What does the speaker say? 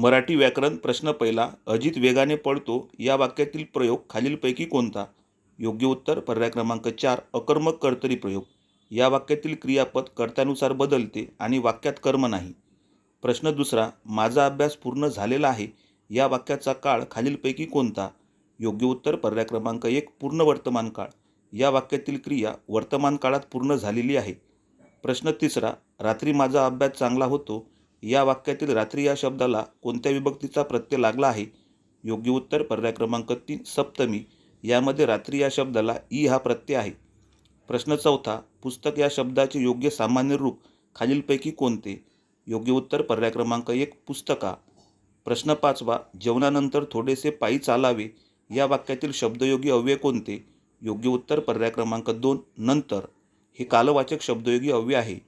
मराठी व्याकरण प्रश्न पहिला अजित वेगाने पळतो या वाक्यातील प्रयोग खालीलपैकी कोणता? योग्य उत्तर पर्याय क्रमांक चार अकर्मक कर्तरी प्रयोग. या वाक्यातील क्रियापद कर्त्यानुसार बदलते आणि वाक्यात कर्म नाही. प्रश्न दुसरा माझा अभ्यास पूर्ण झालेला आहे या वाक्याचा काळ खालीलपैकी कोणता? योग्य उत्तर पर्याय क्रमांक एक पूर्ण वर्तमान काळ. या वाक्यातील क्रिया वर्तमान काळात पूर्ण झालेली आहे. प्रश्न तिसरा रात्री माझा अभ्यास चांगला होतो या वाक्यातील रात्री या शब्दाला कोणत्या विभक्तीचा प्रत्यय लागला आहे? योग्य उत्तर पर्याय क्रमांक तीन सप्तमी. यामध्ये रात्री या शब्दाला ई हा प्रत्यय आहे. प्रश्न चौथा पुस्तक या शब्दाचे योग्य सामान्य रूप खालीलपैकी कोणते? योग्य उत्तर पर्याय क्रमांक एक पुस्तका. प्रश्न पाचवा जेवणानंतर थोडेसे पायी चालावे. या वाक्यातील शब्दयोगी अव्यय कोणते? योग्य उत्तर पर्याय क्रमांक दोन नंतर. हे कालवाचक शब्दयोगी अव्यय आहे.